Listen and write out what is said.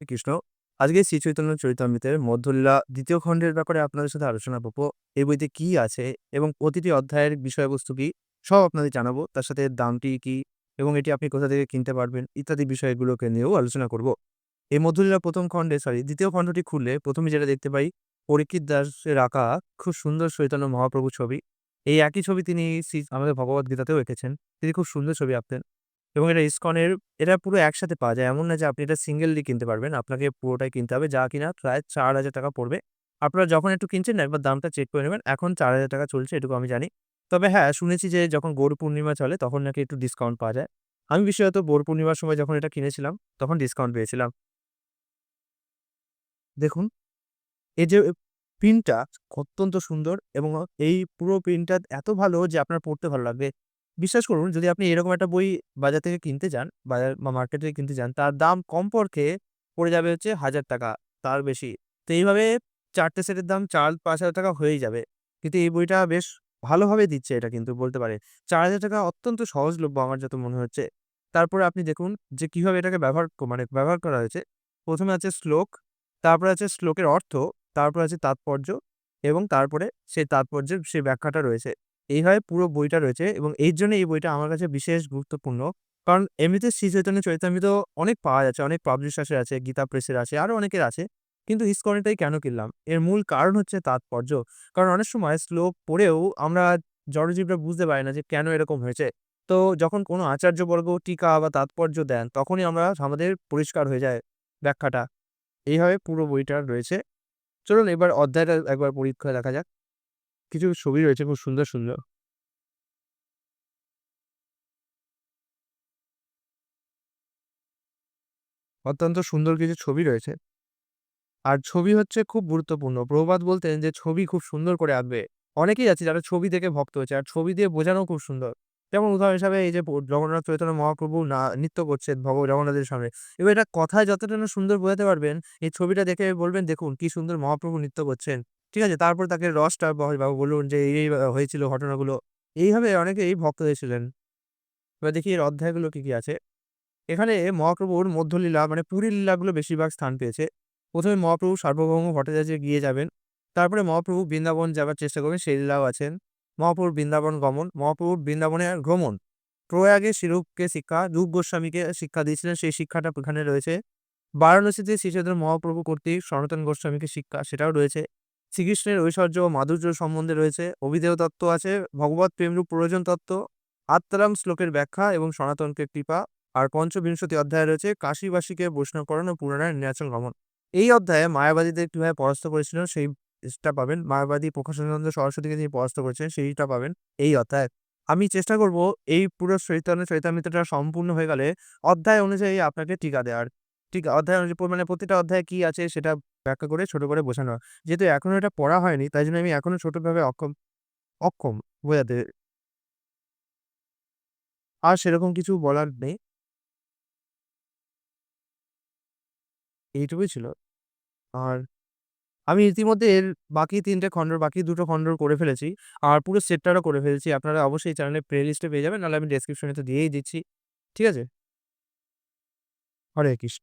কৃষ্ণ আজকে শ্রী চৈতন্য চরিতামৃতের মধ্যলীলা দ্বিতীয় খণ্ডের ব্যাপারে আপনাদের সাথে আলোচনা করব। এই বইতে কি আছে এবং প্রতিটি অধ্যায়ের বিষয়বস্তু কি, সব আপনাদের জানাব। তার সাথে দামটি কি এবং এটি আপনি কোথা থেকে কিনতে পারবেন, ইত্যাদি বিষয়গুলোকে নিয়েও আলোচনা করব। এই মধ্যলীলা প্রথম খণ্ডে সরি দ্বিতীয় খণ্ডটি খুললে প্রথমে যেটা দেখতে পাই, পরীক্ষিত দাসের আঁকা খুব সুন্দর চৈতন্য মহাপ্রভু ছবি। এই একই ছবি তিনি আমাদের ভগবত গীতাতেও এঁকেছেন। তিনি খুব সুন্দর ছবি আঁকতেন। এবং এটা ইসকনের, এটা পুরো একসাথে পাওয়া যায়। এমন না যে আপনি এটা সিঙ্গেললি কিনতে পারবেন। আপনাকে পুরোটাই কিনতে হবে। যা কিনা প্রায় চার হাজার টাকা পড়বে। আপনারা যখন একটু কিনছেন একবার দামটা চেক করে নেবেন। এখন চার হাজার টাকা চলছে, এটুকু আমি জানি। তবে হ্যাঁ শুনেছি যে যখন গৌর পূর্ণিমা চলে, তখন নাকি একটু ডিসকাউন্ট পাওয়া যায়। আমি বিশেষত গৌর পূর্ণিমার সময় যখন এটা কিনেছিলাম, তখন ডিসকাউন্ট পেয়েছিলাম। দেখুন, এই যে প্রিন্টটা অত্যন্ত সুন্দর এবং এই পুরো প্রিন্টটা এত ভালো যে আপনার পড়তে ভালো লাগবে। বিশ্বাস করুন, যদি আপনি এরকম একটা বই বাজার থেকে কিনতে যান, বাজার বা মার্কেট থেকে কিনতে যান, তার দাম কমপক্ষে পড়ে যাবে হচ্ছে হাজার টাকা, তার বেশি। তো এইভাবে চারটে সেটের দাম চার, পাঁচ হাজার টাকা হয়েই যাবে। কিন্তু এই বইটা বেশ ভালোভাবে দিচ্ছে এটা কিন্তু বলতে পারে। চার হাজার টাকা অত্যন্ত সহজলভ্য আমার যত মনে হচ্ছে। তারপরে আপনি দেখুন যে কীভাবে এটাকে ব্যবহার মানে ব্যবহার করা হয়েছে। প্রথমে আছে শ্লোক, তারপরে আছে শ্লোকের অর্থ, তারপর আছে তাৎপর্য এবং তারপরে সেই তাৎপর্যের সেই ব্যাখ্যাটা রয়েছে। এইভাবে পুরো বইটা রয়েছে এবং এর জন্য এই বইটা আমার কাছে বিশেষ গুরুত্বপূর্ণ। কারণ এমনিতে শ্রী চৈতন্য চৈতামৃত অনেক পাওয়া যাচ্ছে, অনেক পাবলিশার্সের আছে, গীতা প্রেসের আছে আরও অনেকের আছে। কিন্তু ইস্কনেটাই কেন কিনলাম? এর মূল কারণ হচ্ছে তাৎপর্য। কারণ অনেক সময় শ্লোক পড়েও আমরা জড়জীবরা বুঝতে পারি না যে কেন এরকম হয়েছে। তো যখন কোনো আচার্যবর্গ টিকা বা তাৎপর্য দেন, তখনই আমরা আমাদের পরিষ্কার হয়ে যায় ব্যাখ্যাটা। এইভাবে পুরো বইটা রয়েছে। চলুন এবার অধ্যায়টা একবার পরীক্ষা দেখা যাক। কিছু ছবি রয়েছে খুব সুন্দর সুন্দর। অত্যন্ত সুন্দর কিছু ছবি রয়েছে। আর ছবি হচ্ছে খুব গুরুত্বপূর্ণ। প্রভুপাত বলতেন যে, ছবি খুব সুন্দর করে আঁকবে। অনেকেই আছে যারা ছবি দেখে ভক্ত হয়েছে, আর ছবি দিয়ে বোঝানো খুব সুন্দর। যেমন উদাহরণ হিসাবে এই যে জগন্নাথ চৈতন্য মহাপ্রভু না, নৃত্য করছেন ভগ, জগন্নাথের সামনে। এবার এটা কথায় যতটা সুন্দর বোঝাতে পারবেন, এই ছবিটা দেখে বলবেন, দেখুন, কি সুন্দর মহাপ্রভু নৃত্য করছেন। ঠিক আছে? তারপর তাকে রসটা বাবু বলুন যে, এই এই হয়েছিল ঘটনাগুলো। এইভাবে অনেকেই ভক্ত হয়েছিলেন। এবার দেখি এর অধ্যায়গুলো কি কি আছে। এখানে মহাপ্রভুর মধ্যলীলা মানে পুরী লীলাগুলো বেশিরভাগ স্থান পেয়েছে। প্রথমে মহাপ্রভু সার্বভৌম ভট্টাচার্যে গিয়ে যাবেন। তারপরে মহাপ্রভু বৃন্দাবন যাবার চেষ্টা করবেন, সেই লীলাও আছেন। মহাপ্রভুর বৃন্দাবন গমন, মহাপ্রভুর বৃন্দাবনে ভ্রমণ। প্রয়াগে শিরূপকে শিক্ষা, রূপ গোস্বামীকে শিক্ষা দিয়েছিলেন, সেই শিক্ষাটা এখানে রয়েছে। বারাণসীতে শ্রীচৈতন্য মহাপ্রভু কর্তৃক সনাতন গোস্বামীকে শিক্ষা, সেটাও রয়েছে। শ্রীকৃষ্ণের ঐশ্বর্য ও মাধুর্য সম্বন্ধে রয়েছে। অভিধেয় তত্ত্ব আছে ভগবত প্রেমরূপ প্রয়োজন তত্ত্ব, আত্মারাম শ্লোকের ব্যাখ্যা এবং সনাতনকে কৃপা। আর পঞ্চবিংশতি অধ্যায় রয়েছে, কাশীবাসীকে বৈষ্ণবকরণ ও পুনরায় নীলাচল গমন। এই অধ্যায়ে মায়াবাদীদের কীভাবে পরাস্ত করেছিলেন সেইটা পাবেন। মায়াবাদী প্রকাশানন্দ সরস্বতীকে তিনি পরাস্ত করেছেন, সেইটা পাবেন এই অধ্যায়। আমি চেষ্টা করব এই পুরো চৈতন্য চৈতামৃতটা সম্পূর্ণ হয়ে গেলে অধ্যায় অনুযায়ী আপনাকে টিকা দেওয়ার। ঠিক অধ্যায় মানে প্রতিটা অধ্যায় কি আছে সেটা ব্যাখ্যা করে ছোট করে বোঝানো। যেহেতু এখনও এটা পড়া হয়নি, তাই জন্য আমি এখনও ছোটভাবে অক্ষম অক্ষম বোঝাতে আর সেরকম কিছু বলার নেই এইটুকুই ছিল আর আমি ইতিমধ্যে এর বাকি ৩ টে খণ্ড, বাকি ২ টো খণ্ড করে ফেলেছি। আর পুরো সেটটারও করে ফেলেছি। আপনারা অবশ্যই চ্যানেলের প্লে লিস্টে পেয়ে যাবেন। নাহলে আমি ডেসক্রিপশনে তো দিয়েই দিচ্ছি। ঠিক আছে? হরে কৃষ্ণ।